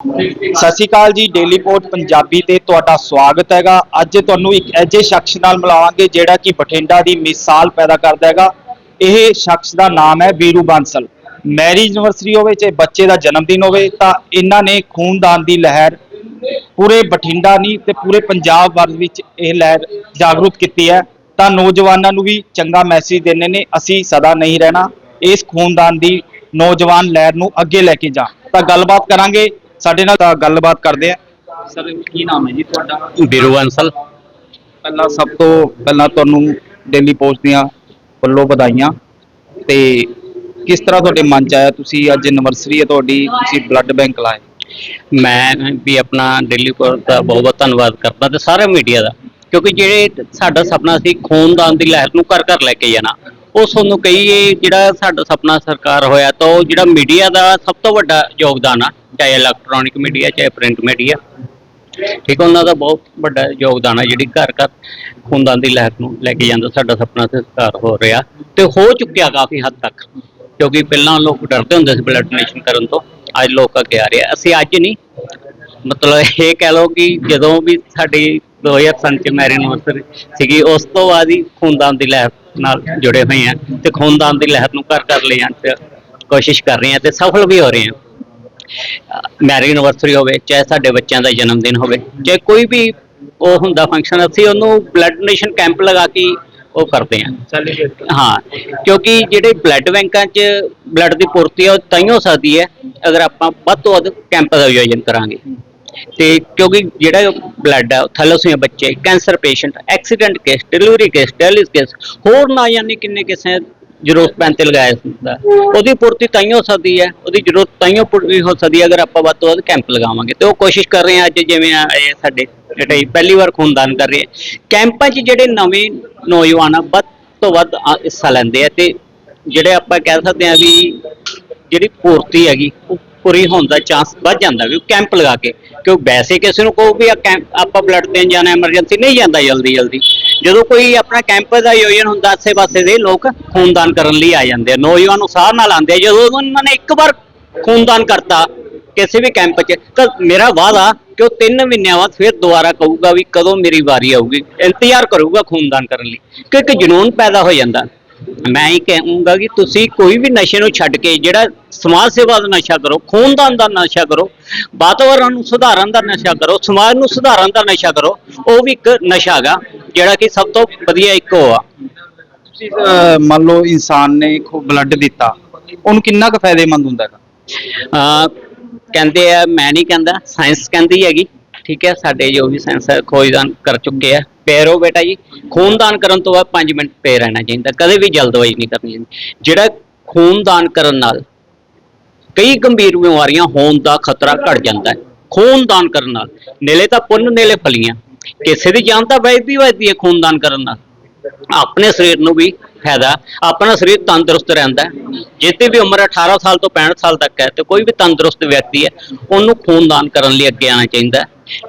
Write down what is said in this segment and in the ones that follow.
ਸਤਿ ਸ਼੍ਰੀ ਅਕਾਲ ਜੀ daily port Punjabi ਤੇ ਤੁਹਾਡਾ ਸਵਾਗਤ ਹੈਗਾ। ਅੱਜ ਤੁਹਾਨੂੰ ਇੱਕ ਅਜਿਹੇ ਸ਼ਖਸ ਨਾਲ ਮਿਲਾਵਾਂਗੇ ਜਿਹੜਾ ਕਿ ਬਠਿੰਡਾ ਦੀ ਮਿਸਾਲ ਪੈਦਾ ਕਰਦਾ ਹੈਗਾ। ਇਹ ਸ਼ਖਸ ਦਾ ਨਾਮ ਹੈ ਵੀਰੂ ਬਾਂਸਲ। ਮੈਰਿਜ ਐਨਵਰਸਰੀ ਹੋਵੇ, ਚਾਹੇ ਬੱਚੇ ਦਾ ਜਨਮ ਦਿਨ ਹੋਵੇ, ਤਾਂ ਇਹਨਾਂ ਨੇ ਖੂਨਦਾਨ ਦੀ ਲਹਿਰ ਪੂਰੇ ਬਠਿੰਡਾ ਨਹੀਂ ਤੇ ਪੂਰੇ ਪੰਜਾਬ ਵਰਗ ਵਿੱਚ ਇਹ ਲਹਿਰ ਜਾਗਰੂਕ ਕੀਤੀ ਹੈ। ਤਾਂ ਨੌਜਵਾਨਾਂ ਨੂੰ ਵੀ ਚੰਗਾ ਮੈਸੇਜ ਦੇਣੇ ਨੇ, ਅਸੀਂ ਸਦਾ ਨਹੀਂ ਰਹਿਣਾ। ਇਸ ਖੂਨਦਾਨ ਦੀ ਨੌਜਵਾਨ ਲਹਿਰ ਨੂੰ ਅੱਗੇ ਲੈ ਕੇ ਜਾ ਤਾਂ ਗੱਲਬਾਤ ਕਰਾਂਗੇ ਸਾਡੇ ਨਾਲ ਤਾਂ ਗੱਲਬਾਤ ਕਰਦੇ ਆ। ਸਰ ਕੀ ਨਾਮ ਹੈ ਜੀ ਤੁਹਾਡਾ? ਵੀਰੂ ਬੰਸਲ ਪਹਿਲਾਂ ਸਭ ਤੋਂ ਪਹਿਲਾਂ ਤੁਹਾਨੂੰ ਡੇਲੀ ਪੋਸਟ ਦੀਆਂ ਵੱਲੋਂ ਵਧਾਈਆਂ ਤੇ ਕਿਸ ਤਰ੍ਹਾਂ ਤੁਹਾਡੇ ਮਨ ਚ ਆਇਆ? ਤੁਸੀਂ ਅੱਜ ਐਨਵਰਸਰੀ ਹੈ ਤੁਹਾਡੀ ਤੁਸੀਂ ਬਲੱਡ ਬੈਂਕ ਲਾਏ ਮੈਂ ਵੀ ਆਪਣਾ ਦਿੱਲੀ ਪੁਲਿਸ ਦਾ ਬਹੁਤ ਬਹੁਤ ਧੰਨਵਾਦ ਕਰਦਾ ਤੇ ਸਾਰੇ ਮੀਡੀਆ ਦਾ। ਕਿਉਂਕਿ ਜਿਹੜੇ ਸਾਡਾ ਸੁਪਨਾ ਸੀ ਖੂਨਦਾਨ ਦੀ ਲਹਿਰ ਨੂੰ ਘਰ ਘਰ ਲੈ ਕੇ ਜਾਣਾ। ਉਹ ਤੁਹਾਨੂੰ ਕਹੀਏ ਜਿਹੜਾ ਸਾਡਾ ਸੁਪਨਾ ਸਰਕਾਰ ਹੋਇਆ ਤਾਂ ਉਹ ਜਿਹੜਾ ਮੀਡੀਆ ਦਾ ਸਭ ਤੋਂ ਵੱਡਾ ਯੋਗਦਾਨ ਆ ਚਾਹੇ ਇਲੈਕਟ੍ਰੋਨਿਕ ਮੀਡੀਆ ਚਾਹੇ ਪ੍ਰਿੰਟ ਮੀਡੀਆ ਠੀਕ ਆ, ਉਹਨਾਂ ਦਾ ਬਹੁਤ ਵੱਡਾ ਯੋਗਦਾਨ ਆ ਜਿਹੜੀ ਘਰ ਘਰ ਖੂਨਦਾਨ ਦੀ ਲਹਿਰ ਨੂੰ ਲੈ ਕੇ ਜਾਂਦਾ ਸਾਡਾ ਸੁਪਨਾ ਤੇ ਹੋ ਰਿਹਾ ਤੇ ਹੋ ਚੁੱਕਿਆ ਕਾਫੀ ਹੱਦ ਤੱਕ ਕਿਉਂਕਿ ਪਹਿਲਾਂ ਲੋਕ ਡਰਦੇ ਹੁੰਦੇ ਸੀ ਬਲੱਡ ਡੋਨੇਸ਼ਨ ਕਰਨ ਤੋਂ ਅੱਜ ਲੋਕ ਅੱਗੇ ਆ ਰਹੇ ਆ। ਅਸੀਂ ਅੱਜ ਨਹੀਂ ਮਤਲਬ ਇਹ ਕਹਿ ਲਓ ਕਿ ਜਦੋਂ ਵੀ ਸਾਡੀ 2003 ਚ ਮੈਰਿਜ ਐਨਵਰਸਰੀ ਸੀਗੀ ਉਸ ਤੋਂ ਬਾਅਦ ਹੀ ਖੂਨਦਾਨ ਦੀ ਲਹਿਰ ਨਾਲ ਜੁੜੇ ਹੋਏ ਆ ਤੇ ਖੂਨਦਾਨ ਦੀ ਲਹਿਰ ਨੂੰ ਘਰ ਘਰ ਲੈ ਜਾਣ ਚ ਕੋਸ਼ਿਸ਼ ਕਰ ਰਹੇ ਆ ਤੇ ਸਫਲ ਵੀ ਹੋ ਰਹੇ ਆ। ਮੈਰਿਜ ਐਨਵਰਸਰੀ ਹੋਵੇ ਚਾਹੇ ਸਾਡੇ ਬੱਚਿਆਂ ਦਾ ਜਨਮ ਦਿਨ ਹੋਵੇ ਚਾਹੇ ਕੋਈ ਵੀ ਉਹ ਹੁੰਦਾ ਫੰਕਸ਼ਨ ਅਸੀਂ ਉਹਨੂੰ ਬਲੱਡ ਡੋਨੇਸ਼ਨ ਕੈਂਪ ਲਗਾ ਕੇ ਉਹ ਕਰਦੇ ਆ। ਹਾਂ ਕਿਉਂਕਿ ਜਿਹੜੇ ਬਲੱਡ ਬੈਂਕਾਂ 'ਚ ਬਲੱਡ ਦੀ ਪੂਰਤੀ ਆ ਉਹ ਹੋ ਸਕਦੀ ਹੈ ਅਗਰ ਆਪਾਂ ਵੱਧ ਤੋਂ ਵੱਧ ਕੈਂਪ ਦਾ ਆਯੋਜਨ ਕਰਾਂਗੇ। ਤੇ ਕਿਉਂਕਿ ਜਿਹੜਾ ਬਲੱਡ ਆ ਥੈਲੇਸੀਮੀਆ ਬੱਚੇ cancer patient accident case delivery case dialysis case ਹੋਰ ਨਾ ਜਾਣੇ ਕਿੰਨੇ ਕਿਸੇ ਜ਼ਰੂਰਤ ਪੈਣ ਤੇ ਲਗਾਇਆ ਹੁੰਦਾ। ਉਹਦੀ ਪੂਰਤੀ ਤਾਂ ਹੋ ਸਕਦੀ ਹੈ, ਉਹਦੀ ਜ਼ਰੂਰਤ ਤਾਂ ਪੂਰੀ ਹੋ ਸਕਦੀ ਹੈ, ਅਗਰ ਆਪਾਂ ਵੱਧ ਤੋਂ ਵੱਧ ਕੈਂਪ ਲਗਾਵਾਂਗੇ। ਤੇ ਉਹ ਕੋਸ਼ਿਸ਼ ਕਰ ਰਹੇ ਹਾਂ ਅੱਜ ਜਿਵੇਂ ਆ, ਇਹ ਸਾਡੇ ਜਿਹੜੇ ਪਹਿਲੀ ਵਾਰ ਖੂਨਦਾਨ ਕਰ ਰਹੇ ਆ। ਕੈਂਪਾਂ 'ਚ ਜਿਹੜੇ ਨਵੇਂ ਨੌਜਵਾਨ ਆ, ਵੱਧ ਤੋਂ ਵੱਧ ਹਿੱਸਾ ਲੈਂਦੇ ਆ ਤੇ ਜਿਹੜੇ ਆਪਾਂ ਕਹਿ ਸਕਦੇ ਆ ਵੀ ਜਿਹੜੀ ਪੂਰਤੀ ਹੈਗੀ, ਉਹ ਪੂਰੀ ਹੋਣ ਦਾ ਚਾਂਸ ਵੱਧ ਜਾਂਦਾ ਵੀ ਕੈਂਪ ਲਗਾ ਕੇ। ਕਿਉਂ ਵੈਸੇ ਕਿਸੇ ਨੂੰ ਕਹੋ ਵੀ ਆ ਕੈਂਪ ਆਪਾਂ ਬਲੱਡ ਦੇਣ ਜਾਣਾ ਐਮਰਜੈਂਸੀ ਨਹੀਂ ਜਾਂਦਾ ਜਲਦੀ ਜਲਦੀ। ਜਦੋਂ ਕੋਈ ਆਪਣਾ ਕੈਂਪ ਦਾ ਆਯੋਜਨ ਹੁੰਦਾ, ਆਸੇ ਪਾਸੇ ਦੇ ਲੋਕ ਖੂਨਦਾਨ ਕਰਨ ਲਈ ਆ ਜਾਂਦੇ ਆ। ਨੌਜਵਾਨ ਉਤਸ਼ਾਹ ਨਾਲ ਆਉਂਦੇ ਆ। ਜਦੋਂ ਉਹਨਾਂ ਨੇ ਇੱਕ ਵਾਰ ਖੂਨਦਾਨ ਕਰਤਾ ਕਿਸੇ ਵੀ ਕੈਂਪ 'ਚ, ਤਾਂ ਮੇਰਾ ਵਾਅਦਾ ਕਿ ਉਹ 3 ਮਹੀਨਿਆਂ ਬਾਅਦ ਫਿਰ ਦੁਬਾਰਾ ਕਹੂਗਾ ਵੀ ਕਦੋਂ ਮੇਰੀ ਵਾਰੀ ਆਊਗੀ, ਇੰਤਜ਼ਾਰ ਕਰੂਗਾ ਖੂਨਦਾਨ ਕਰਨ ਲਈ। ਕਿ ਇੱਕ ਜਨੂਨ ਪੈਦਾ ਹੋ ਜਾਂਦਾ। ਮੈਂ ਇਹ ਕਹੂੰਗਾ ਕਿ ਤੁਸੀਂ ਕੋਈ ਵੀ ਨਸ਼ੇ ਨੂੰ ਛੱਡ ਕੇ ਜਿਹੜਾ ਸਮਾਜ ਸੇਵਾ ਦਾ ਨਸ਼ਾ ਕਰੋ ਖੂਨਦਾਨ ਦਾ ਨਸ਼ਾ ਕਰੋ ਵਾਤਾਵਰਣ ਨੂੰ ਸੁਧਾਰਨ ਦਾ ਨਸ਼ਾ ਕਰੋ ਸਮਾਜ ਨੂੰ ਸੁਧਾਰਨ ਦਾ ਨਸ਼ਾ ਕਰੋ ਉਹ ਵੀ ਇੱਕ ਨਸ਼ਾ ਹੈਗਾ ਜਿਹੜਾ ਕਿ ਸਭ ਤੋਂ ਵਧੀਆ ਇੱਕ ਉਹ ਆ। ਮੰਨ ਲਓ ਇਨਸਾਨ ਨੇ ਬਲੱਡ ਦਿੱਤਾ ਉਹਨੂੰ ਕਿੰਨਾ ਕੁ ਫਾਇਦੇਮੰਦ ਹੁੰਦਾ ਹੈਗਾ? ਕਹਿੰਦੇ ਆ ਮੈਂ ਨਹੀਂ ਕਹਿੰਦਾ ਸਾਇੰਸ ਕਹਿੰਦੀ ਹੈਗੀ ਠੀਕ ਹੈ ਸਾਡੇ ਜੋ ਵੀ ਸਾਇੰਸ ਖੋਜਦਾਨ ਕਰ ਚੁੱਕੇ ਆ। ਪੈਰੋ ਬੇਟਾ ਜੀ। ਖੂਨਦਾਨ ਕਰਨ ਤੋਂ ਬਾਅਦ 5 ਮਿੰਟ ਪਏ ਰਹਿਣਾ ਚਾਹੀਦਾ, ਕਦੇ ਵੀ ਜਲਦਬਾਜ਼ੀ ਨਹੀਂ ਕਰਨੀ ਚਾਹੀਦੀ। ਜਿਹੜਾ ਖੂਨਦਾਨ ਕਰਨ ਨਾਲ ਕਈ ਗੰਭੀਰ ਬਿਮਾਰੀਆਂ ਹੋਣ ਦਾ ਖਤਰਾ ਘਟ ਜਾਂਦਾ ਹੈ। ਖੂਨਦਾਨ ਕਰਨ ਨਾਲ, ਨੇਲੇ ਤਾਂ ਪੁੰਨ, ਨੇਲੇ ਫਲੀਆਂ। ਕਿਸੇ ਦੀ ਜਾਨ ਤਾਂ ਵੈਦੀ ਵੈਦੀ ਹੈ ਖੂਨਦਾਨ ਕਰਨ ਨਾਲ। ਆਪਣੇ ਸਰੀਰ ਨੂੰ ਵੀ ਫਾਇਦਾ, ਆਪਣਾ ਸਰੀਰ ਤੰਦਰੁਸਤ ਰਹਿੰਦਾ ਹੈ। ਜਿੱਤੇ ਵੀ ਉਮਰ 18 ਸਾਲ ਤੋਂ 65 ਸਾਲ ਤੱਕ ਹੈ ਤੇ ਕੋਈ ਵੀ ਤੰਦਰੁਸਤ ਵਿਅਕਤੀ ਹੈ, ਉਹਨੂੰ ਖੂਨਦਾਨ ਕਰਨ ਲਈ ਅੱਗੇ ਆਉਣਾ ਚਾਹੀਦਾ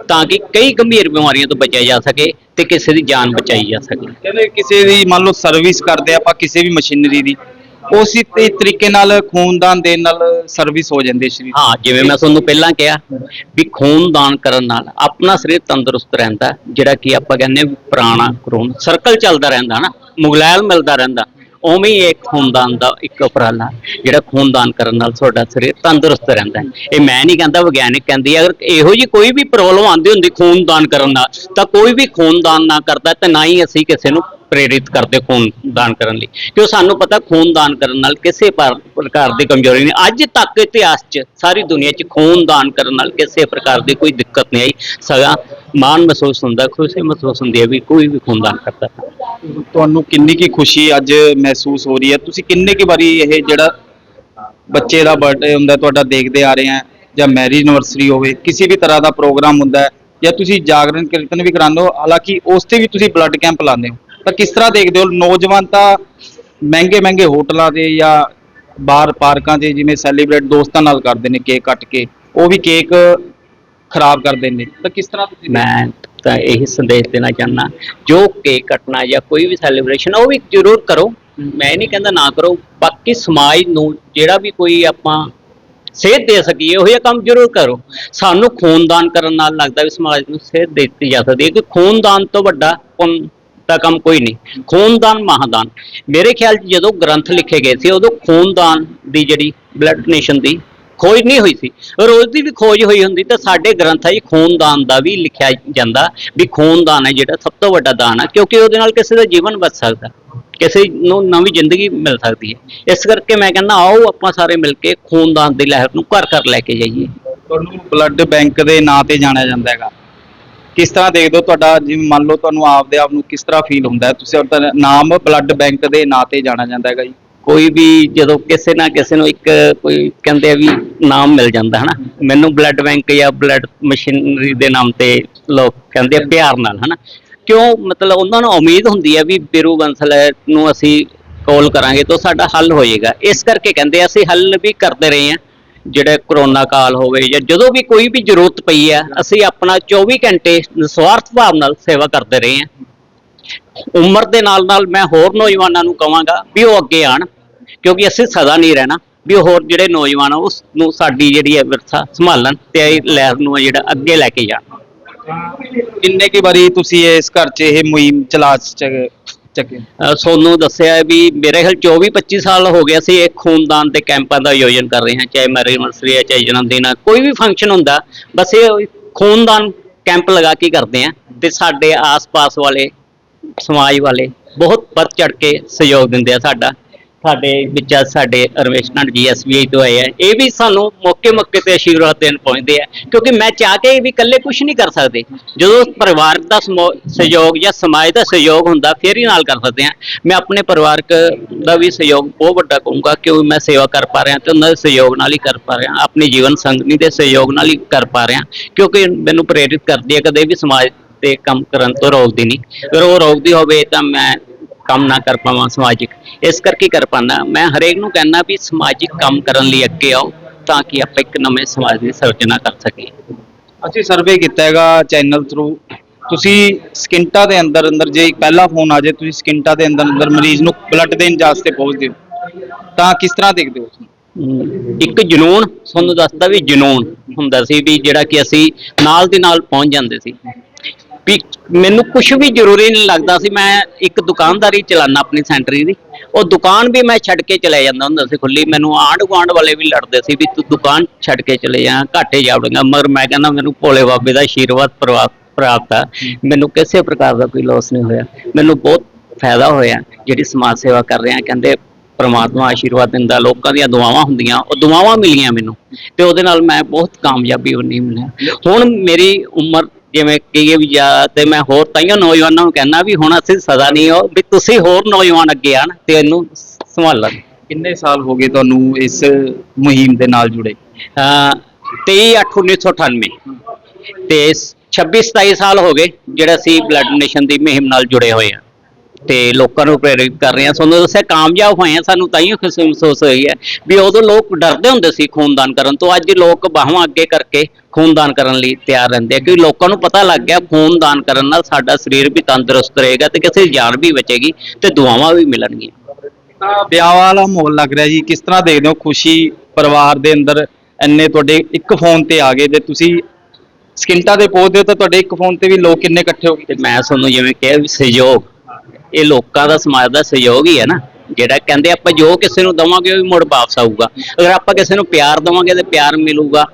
ਤਾਂ ਕਿ ਕਈ ਗੰਭੀਰ ਬਿਮਾਰੀਆਂ ਤੋਂ ਬਚਿਆ ਜਾ ਸਕੇ ਤੇ ਕਿਸੇ ਦੀ ਜਾਨ ਬਚਾਈ ਜਾ ਸਕੇ। ਕਹਿੰਦੇ ਕਿਸੇ ਦੀ ਮੰਨ ਲਓ ਸਰਵਿਸ ਕਰਦੇ ਆਪਾਂ ਕਿਸੇ ਵੀ ਮਸ਼ੀਨਰੀ ਦੀ ਉਸੇ ਤਰੀਕੇ ਨਾਲ ਖੂਨਦਾਨ ਦੇਣ ਨਾਲ ਸਰਵਿਸ ਹੋ ਜਾਂਦੀ ਹੈ ਸਰੀਰ। ਹਾਂ ਜਿਵੇਂ ਮੈਂ ਤੁਹਾਨੂੰ ਪਹਿਲਾਂ ਕਿਹਾ ਵੀ ਖੂਨਦਾਨ ਕਰਨ ਨਾਲ ਆਪਣਾ ਸਰੀਰ ਤੰਦਰੁਸਤ ਰਹਿੰਦਾ ਜਿਹੜਾ ਕਿ ਆਪਾਂ ਕਹਿੰਦੇ ਪੁਰਾਣਾ ਖੂਨ ਸਰਕਲ ਚੱਲਦਾ ਰਹਿੰਦਾ ਨਾ ਮੁਗਲੈਲ ਮਿਲਦਾ ਰਹਿੰਦਾ। ਉਵੇਂ ਹੀ ਇਹ ਖੂਨਦਾਨ ਦਾ ਇੱਕ ਉਪਰਾਲਾ ਜਿਹੜਾ ਖੂਨਦਾਨ ਕਰਨ ਨਾਲ ਤੁਹਾਡਾ ਸਰੀਰ ਤੰਦਰੁਸਤ ਰਹਿੰਦਾ ਹੈ। ਇਹ ਮੈਂ ਨਹੀਂ ਕਹਿੰਦਾ ਵਿਗਿਆਨਿਕ ਕਹਿੰਦੀ ਹੈ, ਅਗਰ ਇਹੋ ਜੀ ਕੋਈ ਵੀ ਪ੍ਰੋਬਲਮ ਆਉਂਦੀ ਹੁੰਦੀ ਖੂਨਦਾਨ ਕਰਨ ਨਾਲ ਤਾਂ ਕੋਈ ਵੀ ਖੂਨਦਾਨ ਨਾ ਕਰਦਾ ਤੇ ਨਾ ਹੀ ਅਸੀਂ ਕਿਸੇ ਨੂੰ ਪ੍ਰੇਰਿਤ ਕਰਦੇ ਖੂਨ ਦਾਨ ਕਰਨ ਲਈ। ਕਿਉਂ ਸਾਨੂੰ ਪਤਾ ਖੂਨ ਦਾਨ ਕਰਨ ਨਾਲ ਕਿਸੇ ਪਰ- ਪ੍ਰਕਾਰ ਦੀ ਕਮਜ਼ੋਰੀ ਨਹੀਂ। ਅੱਜ ਤੱਕ ਇਤਿਹਾਸ 'ਚ ਸਾਰੀ ਦੁਨੀਆ 'ਚ ਖੂਨਦਾਨ ਕਰਨ ਨਾਲ ਕਿਸੇ ਪ੍ਰਕਾਰ ਦੀ ਕੋਈ ਦਿੱਕਤ ਨਹੀਂ ਆਈ। ਸਗਾ ਮਾਣ ਮਹਿਸੂਸ ਹੁੰਦਾ ਖੁਸ਼ੀ ਮਹਿਸੂਸ ਹੁੰਦੀ ਹੈ ਵੀ ਕੋਈ ਵੀ ਖੂਨਦਾਨ ਕਰਦਾ। ਹੈ ਤੁਹਾਨੂੰ ਕਿੰਨੀ ਕੀ ਖੁਸ਼ੀ ਅੱਜ ਮਹਿਸੂਸ ਹੋ ਰਹੀ ਹੈ? ਤੁਸੀਂ ਕਿੰਨੇ ਕੀ ਵਾਰੀ ਇਹ ਜਿਹੜਾ ਬੱਚੇ ਦਾ ਬਰਥਡੇ ਹੁੰਦਾ, ਤੁਹਾਡਾ ਦੇਖਦੇ ਆ ਰਹੇ ਆ, ਜਾਂ ਮੈਰਿਜ ਐਨਵਰਸਰੀ ਹੋਵੇ, ਕਿਸੇ ਵੀ ਤਰ੍ਹਾਂ ਦਾ ਪ੍ਰੋਗਰਾਮ ਹੁੰਦਾ ਹੈ, ਜਾਂ ਤੁਸੀਂ ਜਾਗਰਣ ਕੀਰਤਨ ਵੀ ਕਰਾਉਂਦੇ ਹੋ, ਹਾਲਾਂਕਿ ਉਸ ਤੇ ਵੀ ਤੁਸੀਂ ਬਲੱਡ ਕੈਂਪ ਲਾਉਂਦੇ ਹੋ, ਤਾਂ ਕਿਸ ਤਰ੍ਹਾਂ ਦੇਖਦੇ ਹੋ? ਨੌਜਵਾਨ ਤਾਂ ਮਹਿੰਗੇ ਮਹਿੰਗੇ ਹੋਟਲਾਂ ਤੇ ਜਾਂ ਬਾਹਰ ਪਾਰਕਾਂ 'ਤੇ ਜਿਵੇਂ ਸੈਲੀਬ੍ਰੇਟ ਦੋਸਤਾਂ ਨਾਲ ਕਰਦੇ ਨੇ ਕੇਕ ਕੱਟ ਕੇ, ਉਹ ਵੀ ਕੇਕ ਖਰਾਬ ਕਰਦੇ ਨੇ, ਤਾਂ ਕਿਸ ਤਰ੍ਹਾਂ ਤੁਸੀਂ ਮੈਂ ਤਾਂ ਇਹੀ ਸੰਦੇਸ਼ ਦੇਣਾ ਚਾਹੁੰਦਾ। ਜੋ ਕੇਕ ਘਟਨਾ ਜਾਂ ਕੋਈ ਵੀ ਸੈਲੀਬ੍ਰੇਸ਼ਨ ਉਹ ਵੀ ਜ਼ਰੂਰ ਕਰੋ। ਮੈਂ ਨਹੀਂ ਕਹਿੰਦਾ ਨਾ ਕਰੋ। ਬਾਕੀ ਸਮਾਜ ਨੂੰ ਜਿਹੜਾ ਵੀ ਕੋਈ ਆਪਾਂ ਸੇਧ ਦੇ ਸਕੀਏ, ਉਹ ਜਿਹਾ ਕੰਮ ਜ਼ਰੂਰ ਕਰੋ। ਸਾਨੂੰ ਖੂਨਦਾਨ ਕਰਨ ਨਾਲ ਲੱਗਦਾ ਵੀ ਸਮਾਜ ਨੂੰ ਸੇਧ ਦਿੱਤੀ ਜਾ ਸਕਦੀ ਹੈ। ਕਿ ਖੂਨਦਾਨ ਤੋਂ ਵੱਡਾ ਪੁੰਨ ਦਾ ਕੰਮ ਕੋਈ ਨਹੀਂ। ਖੂਨਦਾਨ, ਮਹਾਦਾਨ। ਮੇਰੇ ਖਿਆਲ 'ਚ ਜਦੋਂ ਗ੍ਰੰਥ ਲਿਖੇ ਗਏ ਸੀ, ਉਦੋਂ ਖੂਨਦਾਨ ਦੀ ਜਿਹੜੀ ਬਲੱਡ ਡੋਨੇਸ਼ਨ ਦੀ ਖੋਜ ਨਹੀਂ ਹੋਈ ਸੀ। ਰੋਜ਼ ਦੀ ਵੀ ਖੋਜ ਹੋਈ ਹੁੰਦੀ ਤਾਂ ਸਾਡੇ ਗ੍ਰੰਥਾਂ 'ਚ ਖੂਨਦਾਨ ਦਾ ਵੀ ਲਿਖਿਆ ਜਾਂਦਾ ਵੀ ਖੂਨਦਾਨ ਹੈ ਜਿਹੜਾ ਸਭ ਤੋਂ ਵੱਡਾ ਦਾਨ ਹੈ ਕਿਉਂਕਿ ਉਹਦੇ ਨਾਲ ਕਿਸੇ ਦਾ ਜੀਵਨ ਬਚ ਸਕਦਾ, ਕਿਸੇ ਨੂੰ ਨਵੀਂ ਜ਼ਿੰਦਗੀ ਮਿਲ ਸਕਦੀ ਹੈ। ਇਸ ਕਰਕੇ ਮੈਂ ਕਹਿੰਦਾ, ਆਓ ਆਪਾਂ ਸਾਰੇ ਮਿਲ ਕੇ ਖੂਨਦਾਨ ਦੀ ਲਹਿਰ ਨੂੰ ਘਰ ਘਰ ਲੈ ਕੇ ਜਾਈਏ। ਤੁਹਾਨੂੰ ਬਲੱਡ ਬੈਂਕ ਦੇ ਨਾਂ ਤੇ ਜਾਣਿਆ ਜਾਂਦਾ ਹੈਗਾ। ਕਿਸ ਤਰ੍ਹਾਂ ਦੇਖਦੇ ਹੋ ਤੁਹਾਡਾ, ਜਿਵੇਂ ਮੰਨ ਲਓ ਤੁਹਾਨੂੰ ਆਪਦੇ ਆਪ ਨੂੰ ਕਿਸ ਤਰ੍ਹਾਂ ਫੀਲ ਹੁੰਦਾ ਤੁਸੀਂ ਆਪਣਾ ਨਾਮ ਬਲੱਡ ਬੈਂਕ ਦੇ ਨਾਂ ਤੇ ਜਾਣਿਆ ਜਾਂਦਾ ਹੈਗਾ ਜੀ। ਕੋਈ ਵੀ ਜਦੋਂ ਕਿਸੇ ਨਾ ਕਿਸੇ ਨੂੰ ਇੱਕ ਕੋਈ ਕਹਿੰਦੇ ਆ ਵੀ ਨਾਮ ਮਿਲ ਜਾਂਦਾ, ਹਨਾ? ਮੈਨੂੰ ਬਲੱਡ ਬੈਂਕ ਜਾਂ ਬਲੱਡ ਮਸ਼ੀਨਰੀ ਦੇ ਨਾਮ ਤੇ ਲੋਕ ਕਹਿੰਦੇ ਆ ਪਿਆਰ ਨਾਲ, ਹਨਾ? ਕਿਉਂ? ਮਤਲਬ ਉਹਨਾਂ ਨੂੰ ਉਮੀਦ ਹੁੰਦੀ ਹੈ ਵੀ ਬਿਰੂ ਬੰਸਲ ਨੂੰ ਅਸੀਂ ਕਾਲ ਕਰਾਂਗੇ ਤਾਂ ਸਾਡਾ ਹੱਲ ਹੋਏਗਾ। ਇਸ ਕਰਕੇ ਕਹਿੰਦੇ ਅਸੀਂ ਹੱਲ ਵੀ ਕਰਦੇ ਰਹੇ ਹਾਂ ਜਿਹੜਾ ਕਰੋਨਾ ਕਾਲ ਹੋਵੇ ਜਾਂ ਜਦੋਂ ਵੀ ਕੋਈ ਵੀ ਜ਼ਰੂਰਤ ਪਈ ਆ, ਅਸੀਂ ਆਪਣਾ 24 ਘੰਟੇ ਨਿਸਵਾਰਥ ਭਾਵ ਨਾਲ ਸੇਵਾ ਕਰਦੇ ਰਹੇ ਹਾਂ ਉਮਰ ਦੇ ਨਾਲ ਨਾਲ ਮੈਂ ਹੋਰ ਨੌਜਵਾਨਾਂ ਨੂੰ ਕਹਾਂਗਾ ਵੀ ਉਹ ਅੱਗੇ ਆਣ। ਕਿਉਂਕਿ ਅਸੀਂ ਸਦਾ ਨਹੀਂ ਰਹਿਣਾ ਵੀ ਹੋਰ ਜਿਹੜੇ ਨੌਜਵਾਨ ਆ ਉਸ ਨੂੰ ਸਾਡੀ ਜਿਹੜੀ ਹੈ ਵਿਰਸਾ ਸੰਭਾਲਣ ਤੇ ਇਹ ਲਹਿਰ ਨੂੰ ਜਿਹੜਾ ਅੱਗੇ ਲੈ ਕੇ ਜਾਣ। ਕਿੰਨੇ ਕੀ ਵਾਰੀ ਤੁਸੀਂ ਇਸ ਘਰ 'ਚ ਇਹ ਮੁਹਿੰਮ ਚਲਾ ਚ- ਚੱਕੇ? ਸੋਨੂੰ ਦੱਸਿਆ ਹੈ ਵੀ ਮੇਰੇ ਖਿਆਲ 24 25 ਸਾਲ ਹੋ ਗਿਆ ਸੀ ਇਹ ਖੂਨਦਾਨ ਦੇ ਕੈਂਪਾਂ ਦਾ ਆਯੋਜਨ ਕਰ ਰਹੇ ਹਾਂ ਚਾਹੇ ਮੈਰਿਜ ਐਨਵਰਸਰੀ ਹੈ ਚਾਹੇ ਜਨਮ ਦਿਨ ਹੈ ਕੋਈ ਵੀ ਫੰਕਸ਼ਨ ਹੁੰਦਾ ਬਸ ਇਹ ਖੂਨਦਾਨ ਕੈਂਪ ਲਗਾ ਕੇ ਕਰਦੇ ਆ ਤੇ ਸਾਡੇ ਆਸ-ਪਾਸ ਵਾਲੇ ਸਮਾਜ ਵਾਲੇ ਬਹੁਤ ਵੱਧ ਚੜ ਕੇ ਸਹਿਯੋਗ ਦਿੰਦੇ ਆ ਸਾਡਾ। ਸਾਡੇ ਵਿੱਚ ਅੱਜ ਸਾਡੇ ਰਮੇਸ਼ ਨੰਦ ਜੀ ਐਸਬੀਆਈ ਤੋਂ ਆਏ ਆ। ਇਹ ਵੀ ਸਾਨੂੰ ਮੌਕੇ ਮੌਕੇ ਤੇ ਆਸ਼ੀਰਵਾਦ ਦੇਣ ਪਹੁੰਚਦੇ ਆ। ਕਿਉਂਕਿ ਮੈਂ ਚਾਹ ਕੇ ਵੀ ਇਕੱਲੇ ਕੁਝ ਨਹੀਂ ਕਰ ਸਕਦੇ। ਜਦੋਂ ਪਰਿਵਾਰ ਦਾ ਸਮੋ- ਸਹਿਯੋਗ ਜਾਂ ਸਮਾਜ ਦਾ ਸਹਿਯੋਗ ਹੁੰਦਾ, ਫਿਰ ਹੀ ਨਾਲ ਕਰ ਸਕਦੇ ਆ। ਮੈਂ ਆਪਣੇ ਪਰਿਵਾਰਕ ਦਾ ਵੀ ਸਹਿਯੋਗ ਬਹੁਤ ਵੱਡਾ ਕਹੂੰਗਾ ਕਿਉਂਕਿ ਮੈਂ ਸੇਵਾ ਕਰ ਪਾ ਰਿਹਾ ਤੇ ਉਹਨਾਂ ਦੇ ਸਹਿਯੋਗ ਨਾਲ ਹੀ ਕਰ ਪਾ ਰਿਹਾ। ਆਪਣੀ ਜੀਵਨ ਸੰਗਨੀ ਦੇ ਸਹਿਯੋਗ ਨਾਲ ਹੀ ਕਰ ਪਾ ਰਿਹਾ। ਕਿਉਂਕਿ ਮੈਨੂੰ ਪ੍ਰੇਰਿਤ ਕਰਦੀ ਹੈ ਕਦੇ ਵੀ ਸਮਾਜ ਤੇ ਕੰਮ ਕਰਨ ਤੋਂ ਰੋਕਦੀ ਨਹੀਂ। ਅਗਰ ਉਹ ਰੋਕਦੀ ਹੋਵੇ ਤਾਂ ਮੈਂ ਕੰਮ ਨਾ ਕਰ ਪਾਵਾਂ ਸਮਾਜਿਕ। ਇਸ ਕਰਕੇ ਕਰ ਪਾਣਾ ਮੈਂ ਹਰੇਕ ਨੂੰ ਕਹਿੰਦਾ ਵੀ ਸਮਾਜਿਕ ਕੰਮ ਕਰਨ ਲਈ ਅੱਗੇ ਆਓ ਤਾਂ ਕਿ ਆਪਾਂ ਇੱਕ ਨਵੇਂ ਸਮਾਜ ਦੀ ਸਿਰਜਣਾ ਕਰ ਸਕੀਏ। ਅਸੀਂ ਸਰਵੇ ਕੀਤਾ ਹੈਗਾ ਚੈਨਲ ਥਰੂ ਤੁਸੀਂ ਸਕਿੰਟਾਂ ਦੇ ਅੰਦਰ ਅੰਦਰ ਜੇ ਪਹਿਲਾ ਫੋਨ ਆ ਜਾਏ ਤੁਸੀਂ ਸਕਿੰਟਾਂ ਦੇ ਅੰਦਰ ਅੰਦਰ ਮਰੀਜ਼ ਨੂੰ ਬਲੱਡ ਦੇਣ ਵਾਸਤੇ ਪਹੁੰਚਦੇ ਹੋ। ਤਾਂ ਕਿਸ ਤਰ੍ਹਾਂ ਦੇਖਦੇ ਹੋ? ਹਮ, ਇੱਕ ਜਨੂਨ ਤੁਹਾਨੂੰ ਦੱਸਦਾ ਵੀ ਜਨੂਨ ਹੁੰਦਾ ਸੀ ਵੀ ਜਿਹੜਾ ਕਿ ਅਸੀਂ ਨਾਲ ਦੀ ਨਾਲ ਪਹੁੰਚ ਜਾਂਦੇ ਸੀ। ਵੀ ਮੈਨੂੰ ਕੁਝ ਵੀ ਜ਼ਰੂਰੀ ਨਹੀਂ ਲੱਗਦਾ ਸੀ, ਮੈਂ ਇੱਕ ਦੁਕਾਨਦਾਰੀ ਚਲਾਨਾ ਆਪਣੀ ਸੈਂਟਰੀ ਦੀ। ਉਹ ਦੁਕਾਨ ਵੀ ਮੈਂ ਛੱਡ ਕੇ ਚਲੇ ਜਾਂਦਾ ਹੁੰਦਾ ਸੀ ਖੁੱਲੀ। ਮੈਨੂੰ ਆਂਢ ਗੁਆਂਢ ਵਾਲੇ ਵੀ ਲੜਦੇ ਸੀ ਵੀ ਤੂੰ ਦੁਕਾਨ ਛੱਡ ਕੇ ਚਲੇ ਜਾ, ਘਾਟੇ ਜਾਵੜੇਗਾ। ਮਗਰ ਮੈਂ ਕਹਿੰਦਾ, ਮੈਨੂੰ ਭੋਲੇ ਬਾਬੇ ਦਾ ਆਸ਼ੀਰਵਾਦ ਪ੍ਰਵਾ- ਪ੍ਰਾਪਤ ਆ। ਮੈਨੂੰ ਕਿਸੇ ਪ੍ਰਕਾਰ ਦਾ ਕੋਈ ਲੋਸ ਨਹੀਂ ਹੋਇਆ। ਮੈਨੂੰ ਬਹੁਤ ਫਾਇਦਾ ਹੋਇਆ ਜਿਹੜੀ ਸਮਾਜ ਸੇਵਾ ਕਰ ਰਹੇ। ਆ ਕਹਿੰਦੇ ਪਰਮਾਤਮਾ ਆਸ਼ੀਰਵਾਦ ਦਿੰਦਾ। ਲੋਕਾਂ ਦੀਆਂ ਦੁਆਵਾਂ ਹੁੰਦੀਆਂ। ਉਹ ਦੁਆਵਾਂ ਮਿਲੀਆਂ ਮੈਨੂੰ ਤੇ ਉਹਦੇ ਨਾਲ ਮੈਂ ਬਹੁਤ ਕਾਮਯਾਬੀ ਹੋਣੀ ਮਿਲਿਆ। ਹੁਣ ਮੇਰੀ ਉਮਰ ਜਿਵੇਂ ਕਹੀਏ ਵੀ ਜਾ ਤੇ ਮੈਂ ਹੋਰ ਤਾਈਓ ਨੌਜਵਾਨਾਂ ਨੂੰ ਕਹਿੰਦਾ ਵੀ ਹੁਣ ਅਸੀਂ ਸਦਾ ਨਹੀਂ ਹੋ ਵੀ ਤੁਸੀਂ ਹੋਰ ਨੌਜਵਾਨ ਅੱਗੇ ਆਣ ਤੇ ਇਹਨੂੰ ਸੰਭਾਲਣ। ਕਿੰਨੇ ਸਾਲ ਹੋ ਗਏ ਤੁਹਾਨੂੰ ਇਸ ਮੁਹਿੰਮ ਦੇ ਨਾਲ ਜੁੜੇ? ਅਹ 23 8 1998 ਤੇ 26 27 ਸਾਲ ਹੋ ਗਏ ਜਿਹੜਾ ਅਸੀਂ ਬਲੱਡ ਡੋਨੇਸ਼ਨ ਦੀ ਮੁਹਿੰਮ ਨਾਲ ਜੁੜੇ ਹੋਏ ਆ ਤੇ ਲੋਕਾਂ ਨੂੰ ਪ੍ਰੇਰਿਤ ਕਰ ਰਹੇ ਆ ਤੁਹਾਨੂੰ ਦੱਸਿਆ ਕਾਮਯਾਬ ਹੋਏ ਆ ਸਾਨੂੰ ਤਾਈਓ ਖੁਸ਼ੀ ਮਹਿਸੂਸ ਹੋਈ ਹੈ ਵੀ ਉਦੋਂ ਲੋਕ ਡਰਦੇ ਹੁੰਦੇ ਸੀ ਖੂਨਦਾਨ ਕਰਨ ਤੋਂ। ਅੱਜ ਲੋਕ ਬਾਹਾਂ ਅੱਗੇ ਕਰਕੇ ਖੂਨਦਾਨ ਕਰਨ ਲਈ ਤਿਆਰ ਰਹਿੰਦੇ ਆ ਕਿਉਂਕਿ ਲੋਕਾਂ ਨੂੰ ਪਤਾ ਲੱਗ ਗਿਆ ਖੂਨਦਾਨ ਕਰਨ ਨਾਲ ਸਾਡਾ ਸਰੀਰ ਵੀ ਤੰਦਰੁਸਤ ਰਹੇਗਾ ਤੇ ਕਿਸੇ ਦੀ ਜਾਨ ਵੀ ਬਚੇਗੀ ਤੇ ਦੁਆਵਾਂ ਵੀ ਮਿਲਣਗੀਆਂ। ਤਾਂ ਵਿਆਹ ਵਾਲਾ ਮਾਹੌਲ ਲੱਗ ਰਿਹਾ ਜੀ ਕਿਸ ਤਰ੍ਹਾਂ ਦੇਖਦੇ ਹੋ ਖੁਸ਼ੀ ਪਰਿਵਾਰ ਦੇ ਅੰਦਰ ਇੰਨੇ ਤੁਹਾਡੇ ਇੱਕ ਫੋਨ ਤੇ ਆ ਗਏ ਤੇ ਤੁਸੀਂ ਸਕਿੰਟਾਂ ਦੇ ਪਹੁੰਚਦੇ ਹੋ ਤਾਂ ਤੁਹਾਡੇ ਇੱਕ ਫੋਨ ਤੇ ਵੀ ਲੋਕ ਕਿੰਨੇ ਇਕੱਠੇ ਹੋ ਗਏ? ਤੇ ਮੈਂ ਤੁਹਾਨੂੰ ਜਿਵੇਂ ਕਿਹਾ ਵੀ ਸਹਿਯੋਗ ਇਹ ਲੋਕਾਂ ਦਾ ਸਮਾਜ ਦਾ ਸਹਿਯੋਗ ਹੀ ਹੈ ਨਾ। ਜਿਹੜਾ ਕਹਿੰਦੇ ਆਪਾਂ ਜੋ ਕਿਸੇ ਨੂੰ ਦਵਾਂਗੇ ਉਹ ਵੀ ਮੁੜ ਵਾਪਸ ਆਊਗਾ। ਅਗਰ ਆਪਾਂ ਕਿਸੇ ਨੂੰ ਪਿਆਰ ਦਵਾਂਗੇ ਤੇ ਪਿਆਰ ਮਿਲੂਗਾ।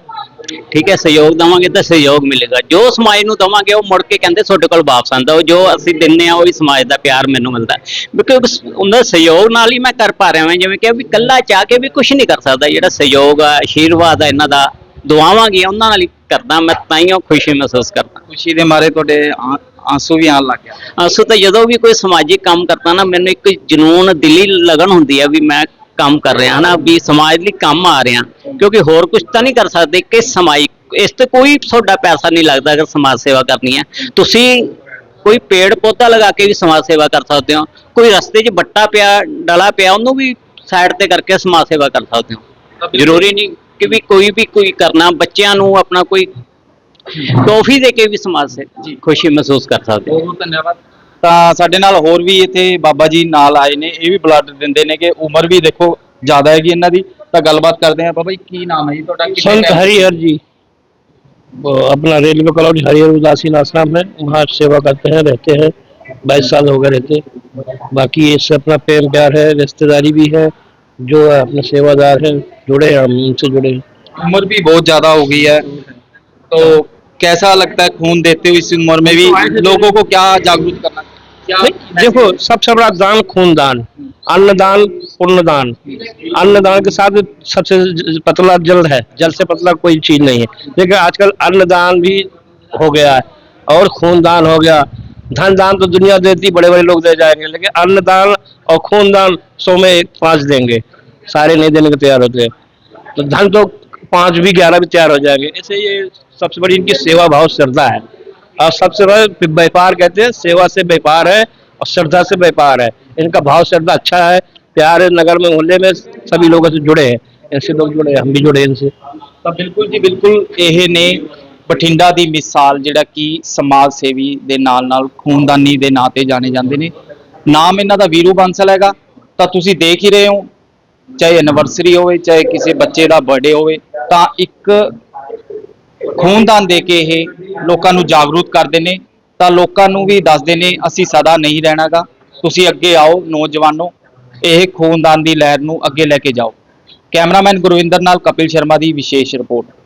ਠੀਕ ਹੈ, ਸਹਿਯੋਗ ਦਵਾਂਗੇ ਤਾਂ ਸਹਿਯੋਗ ਮਿਲੇਗਾ। ਜੋ ਸਮਾਜ ਨੂੰ ਦਵਾਂਗੇ ਉਹ ਮੁੜ ਕੇ ਕਹਿੰਦੇ ਤੁਹਾਡੇ ਕੋਲ ਵਾਪਸ ਆਂਦਾ ਉਹ ਜੋ ਅਸੀਂ ਦਿੰਨੇ ਆ, ਉਹ ਵੀ ਸਮਾਜ ਦਾ ਪਿਆਰ ਮੈਨੂੰ ਮਿਲਦਾ। ਕਿਉਂਕਿ ਉਹਨਾਂ ਸਹਿਯੋਗ ਨਾਲ ਹੀ ਮੈਂ ਕਰ ਪਾ ਰਿਹਾ ਹਾਂ ਜਿਵੇਂ ਕਿ ਵੀ ਕੱਲਾ ਚਾਹ ਕੇ ਵੀ ਕੁਝ ਨਹੀਂ ਕਰ ਸਕਦਾ। ਜਿਹੜਾ ਸਹਿਯੋਗ ਆ ਆਸ਼ੀਰਵਾਦ ਆ ਇਹਨਾਂ ਦਾ, ਦੁਆਵਾਂ ਉਹਨਾਂ ਨਾਲ ਹੀ ਕਰਦਾ। ਮੈਂ ਤਾਂ ਹੀ ਉਹ ਖੁਸ਼ੀ ਮਹਿਸੂਸ ਕਰਦਾ। ਖੁਸ਼ੀ ਦੇ ਮਾਰੇ ਤੁਹਾਡੇ ਆਂਸੂ ਵੀ ਆਉਣ ਲੱਗ ਗਿਆ। ਅਸਲ ਤਾਂ ਜਦੋਂ ਵੀ ਕੋਈ ਸਮਾਜਿਕ ਕੰਮ ਕਰਦਾ ਨਾ ਮੈਨੂੰ ਇੱਕ ਜਨੂਨ ਦਿਲੀ ਲਗਨ ਹੁੰਦੀ ਹੈ ਵੀ ਮੈਂ ਕੰਮ ਕਰ ਰਿਹਾ ਨਾ ਵੀ ਸਮਾਜ ਲਈ ਕੰਮ ਆ ਰਿਹਾ। ਕਿਉਂਕਿ ਹੋਰ ਕੁਝ ਤਾਂ ਨਹੀਂ ਕਰ ਸਕਦੇ ਕਿ ਸਮਾਜਿਕ ਇਸ ਤੇ ਕੋਈ ਤੁਹਾਡਾ ਪੈਸਾ ਨਹੀਂ ਲੱਗਦਾ ਅਗਰ ਸਮਾਜ ਸੇਵਾ ਕਰਨੀ ਹੈ ਤੁਸੀਂ ਕੋਈ ਪੇੜ ਪੌਦਾ ਲਗਾ ਕੇ ਵੀ ਸਮਾਜ ਸੇਵਾ ਕਰ ਸਕਦੇ ਹੋ। ਕੋਈ ਰਸਤੇ 'ਚ ਬੱਟਾ ਪਿਆ ਡਲਾ ਪਿਆ ਉਹਨੂੰ ਵੀ ਸਾਈਡ ਤੇ ਕਰਕੇ ਸਮਾਜ ਸੇਵਾ ਕਰ ਸਕਦੇ ਹੋ। ਜ਼ਰੂਰੀ ਨਹੀਂ ਕਿ ਵੀ ਕੋਈ ਵੀ ਕੋਈ ਕਰਨਾ ਬੱਚਿਆਂ ਨੂੰ ਆਪਣਾ ਕੋਈ ਟੋਫੀ ਦੇ ਕੇ ਵੀ ਸਮਾਜ ਸੇ ਖੁਸ਼ੀ ਮਹਿਸੂਸ ਕਰ ਸਕਦੇ ਹੋ ਬਹੁਤ ਧੰਨਵਾਦ ਤਾਂ ਸਾਡੇ ਨਾਲ ਹੋਰ ਵੀ ਇੱਥੇ ਬਾਬਾ ਜੀ ਨਾਲ ਆਏ ਨੇ ਇਹ ਵੀ ਬਲੱਡ ਦਿੰਦੇ ਨੇ ਕਿ ਉਮਰ ਵੀ ਦੇਖੋ ਜ਼ਿਆਦਾ ਹੈਗੀ ਇਹਨਾਂ ਦੀ ਤਾਂ ਗੱਲਬਾਤ ਕਰਦੇ ਹਾਂ ਬਾਬਾ ਜੀ ਕੀ ਨਾਮ ਹੈ ਜੀ ਤੁਹਾਡਾ ਕਿੰਨੇ संत time- हरिहर जी वो अपना रेलवे कॉलोनी हरिहर उदासीन आश्रम है वहाँ सेवा करते हैं रहते हैं बाईस साल हो गए रहते बाकी इससे अपना प्रेम प्यार है रिश्तेदारी भी है जो है अपने सेवादार है जुड़े हैं हम उनसे जुड़े हैं उम्र भी बहुत ज्यादा हो गई है तो कैसा लगता है खून देते हुए इस उम्र में भी लोगों को क्या जागरूक करना देखो सबसे बड़ा दान खूनदान अन्नदान पुण्यदान अन्नदान के साथ सबसे पतला जल है जल से पतला कोई चीज़ नहीं है। लेकिन आजकल अन्नदान भी हो गया है और खूनदान हो गया। धन दान तो दुनिया देती बड़े बड़े लोग दे जाएँगे लेकिन अन्नदान और खूनदान सौ में एक पाँच देंगे। सारे नहीं देने को तैयार होते तो धन तो पाँच भी ग्यारह भी तैयार हो जाएँगे। ऐसे ये सबसे बड़ी इनकी सेवा भाव श्रद्धा है और सबसे बड़ा व्यापार कहते हैं सेवा से व्यापार है और श्रद्धा से व्यापार है इनका भाव श्रद्धा अच्छा है प्यार है नगर में मोहल्ले में सभी लोगों से जुड़े हैं ऐसे लोग जुड़े हैं हम भी जुड़े हैं इनसे ਤਾਂ ਬਿਲਕੁਲ ਜੀ ਬਿਲਕੁਲ ਇਹ ਨੇ ਬਠਿੰਡਾ ਦੀ ਮਿਸਾਲ ਜਿਹੜਾ ਕਿ ਸਮਾਜ ਸੇਵੀ ਦੇ ਨਾਲ ਨਾਲ ਖੂਨਦਾਨੀ ਦੇ ਨਾਂ ਤੇ ਜਾਣੇ ਜਾਂਦੇ ਨੇ ਨਾਮ ਇਹਨਾਂ ਦਾ ਵੀਰੂ ਬਾਂਸਲ ਹੈਗਾ ਤਾਂ ਤੁਸੀਂ ਦੇਖ ਹੀ ਰਹੇ ਹੋ ਚਾਹੇ ਐਨਵਰਸਰੀ ਹੋਵੇ ਚਾਹੇ ਕਿਸੇ ਬੱਚੇ ਦਾ ਬਰਥਡੇ ਹੋਵੇ ਤਾਂ ਇੱਕ ਖੂਨਦਾਨ ਦੇ ਕੇ ਇਹ ਲੋਕਾਂ ਨੂੰ ਜਾਗਰੂਕ ਕਰਦੇ ਨੇ, ਤਾਂ ਲੋਕਾਂ ਨੂੰ ਵੀ ਦੱਸਦੇ ਨੇ, ਅਸੀਂ ਸਦਾ ਨਹੀਂ ਰਹਿਣਾਗਾ। ਤੁਸੀਂ ਅੱਗੇ ਆਓ ਨੌਜਵਾਨੋ, ਇਹ ਖੂਨਦਾਨ ਦੀ ਲਹਿਰ ਨੂੰ ਅੱਗੇ ਲੈ ਕੇ ਜਾਓ। ਕੈਮਰਾਮੈਨ ਗੁਰਵਿੰਦਰ ਨਾਲ ਕਪਿਲ ਸ਼ਰਮਾ ਦੀ ਵਿਸ਼ੇਸ਼ ਰਿਪੋਰਟ।